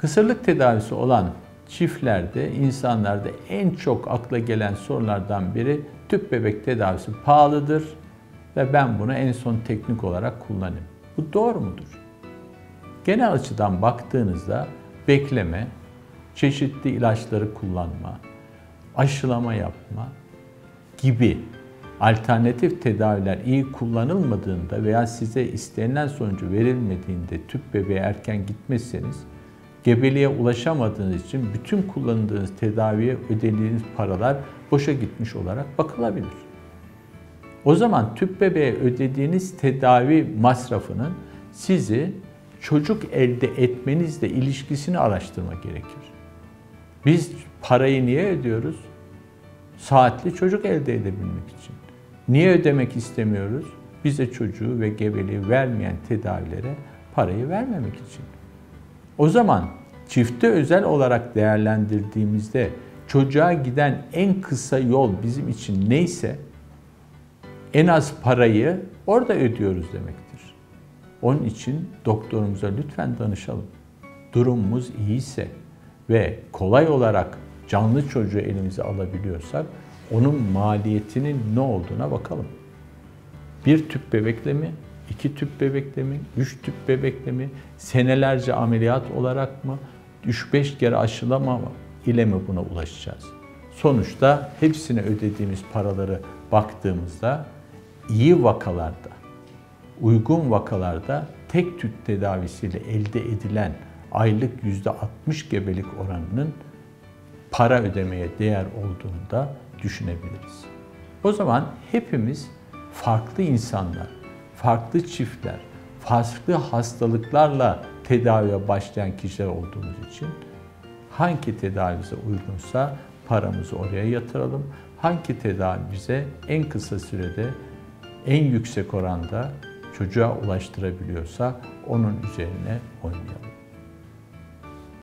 Kısırlık tedavisi olan çiftlerde, insanlarda en çok akla gelen sorulardan biri tüp bebek tedavisi pahalıdır ve ben bunu en son teknik olarak kullanayım. Bu doğru mudur? Genel açıdan baktığınızda bekleme, çeşitli ilaçları kullanma, aşılama yapma gibi alternatif tedaviler iyi kullanılmadığında veya size istenilen sonucu verilmediğinde tüp bebeğe erken gitmezseniz gebeliğe ulaşamadığınız için bütün kullandığınız tedaviye ödediğiniz paralar boşa gitmiş olarak bakılabilir. O zaman tüp bebeğe ödediğiniz tedavi masrafının sizi çocuk elde etmenizle ilişkisini araştırma gerekir. Biz parayı niye ödüyoruz? Saatli çocuk elde edebilmek için. Niye ödemek istemiyoruz? Bize çocuğu ve gebeliği vermeyen tedavilere parayı vermemek için. O zaman çifte özel olarak değerlendirdiğimizde çocuğa giden en kısa yol bizim için neyse en az parayı orada ödüyoruz demektir. Onun için doktorumuza lütfen danışalım. Durumumuz iyiyse ve kolay olarak canlı çocuğu elimize alabiliyorsak onun maliyetinin ne olduğuna bakalım. Bir tüp bebekle mi, iki tüp bebekle mi, üç tüp bebekle mi, senelerce ameliyat olarak mı, 3-5 kere aşılama ile mi buna ulaşacağız? Sonuçta hepsine ödediğimiz paraları baktığımızda iyi vakalarda, uygun vakalarda tek tüp tedavisiyle elde edilen aylık %60 gebelik oranının para ödemeye değer olduğunu da düşünebiliriz. O zaman hepimiz farklı insanlar, farklı çiftler, farklı hastalıklarla tedaviye başlayan kişiler olduğumuz için hangi tedavi bize uygunsa paramızı oraya yatıralım. Hangi tedavi bize en kısa sürede en yüksek oranda çocuğa ulaştırabiliyorsa onun üzerine oynayalım.